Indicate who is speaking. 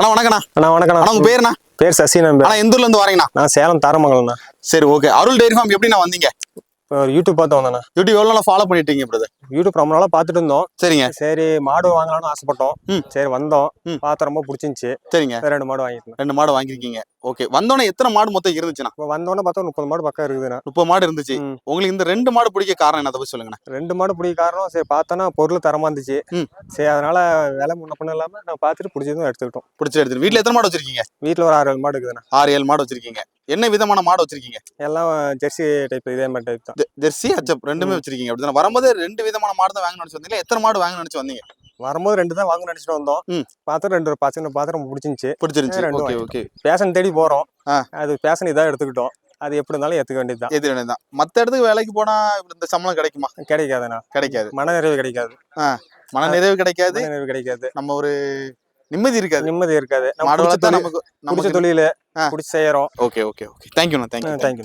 Speaker 1: அண்ணா வணக்கண்ணா
Speaker 2: அண்ணா வணக்கண்ணா
Speaker 1: அண்ணா உங்க பேருண்ணா
Speaker 2: பேர் சசி நம்பர்
Speaker 1: அண்ணா எந்த ஊர்ல இருந்து வரீங்கண்ணா?
Speaker 2: நான் சேலம் தாரமங்கலம்ண்ணா
Speaker 1: சரி ஓகே. அருள் டைரி ஃபார்ம் எப்படி நான் வந்தீங்க?
Speaker 2: இப்போ யூடியூப் பார்த்து வந்தேண்ணா
Speaker 1: யூடியூப் எவ்வளவு நாளா ஃபாலோ பண்ணிட்டீங்க பிரதர்
Speaker 2: யூடியூப் ரொம்ப நாளாக பார்த்துட்டு இருந்தோம்.
Speaker 1: சரிங்க.
Speaker 2: சரி மாடு வாங்கலாம்னு ஆசைப்பட்டோம். சரி வந்தோம். பார்த்து ரொம்ப பிடிச்சிருந்துச்சி.
Speaker 1: சரிங்க.
Speaker 2: ரெண்டு மாடு வாங்கிட்டேன்
Speaker 1: ரெண்டு மாடு வாங்கிருக்கீங்க ஓகே வந்தோடனே எத்தனை மாடு மொத்தம் இருந்துச்சுண்ணா?
Speaker 2: இப்போ வந்தோடனே பார்த்தா முப்பது மாடு பக்கம் இருக்குதுண்ணா.
Speaker 1: முப்பது மாடு இருந்துச்சு. உங்களுக்கு இந்த ரெண்டு மாடு பிடிக்க காரணம் என்ன? பத்தி சொல்லுங்கண்ணா.
Speaker 2: ரெண்டு மாடு பிடிக்க காரணம் சரி பார்த்தோன்னா பொருள் தரமா இருந்துச்சு. சரி அதனால விலை முன்ன பண்ண இல்லாமல் நான் பார்த்துட்டு பிடிச்சதும் எடுத்துக்கிட்டோம்.
Speaker 1: பிடிச்சி எடுத்துட்டு வீட்டுல எத்தனை மாடு வச்சிருக்கீங்க?
Speaker 2: வீட்டில் ஒரு ஆறு ஏழு மாடு இருக்குதுண்ணா.
Speaker 1: ஆறு ஏழு மாடு வச்சிருக்கீங்க. என்ன விதமான மாடு வச்சிருக்கீங்க?
Speaker 2: எல்லாம் ஜெர்சி டைப் இதே மாதிரி டைப் தான்.
Speaker 1: ஜெர்சி அச்சப் ரெண்டுமே வச்சிருக்கீங்க. அப்படிதானே? வரும்போது ரெண்டு விதமான மாடு தான் வாங்கணும்னு நினைச்சு வந்தீங்களா? எத்தனை மாடு வாங்கணும்னு நினைச்சு வந்தீங்க?
Speaker 2: வரும்போது ரெண்டு தான் வாங்க நினச்சிட்டு வந்தோம். பார்த்து ரெண்டு பசங்க பார்த்து ரொம்ப பிடிச்சிருந்துச்சி.
Speaker 1: பிடிச்சிருந்துச்சு.
Speaker 2: ரெண்டு
Speaker 1: ஓகே ஓகே.
Speaker 2: பேஷன் தேடி போகிறோம்
Speaker 1: ஆ.
Speaker 2: அது பேஷன் இதாக எடுத்துக்கிட்டோம். அது எப்படி இருந்தாலும் ஏற்றுக்க வேண்டியது தான்.
Speaker 1: எது வேணும் தான். மத்த இடத்துக்கு வேலைக்கு போனா இந்த சம்பளம் கிடைக்குமா?
Speaker 2: கிடைக்காதுண்ணா.
Speaker 1: கிடைக்காது.
Speaker 2: மனநிறைவு கிடைக்காது.
Speaker 1: மன நிறைவு கிடைக்காது.
Speaker 2: மனநிறைவு கிடைக்காது.
Speaker 1: நம்ம ஒரு நிம்மதி இருக்காது.
Speaker 2: நிம்மதி இருக்காது.
Speaker 1: மாடு வளர்த்தா நமக்கு
Speaker 2: பிடிச்ச தொழில். பிடிச்சி செய்யறோம்
Speaker 1: ஓகே ஓகே ஓகே. தேங்க்யூண்ணா தேங்க்யூ
Speaker 2: தேங்க்யூ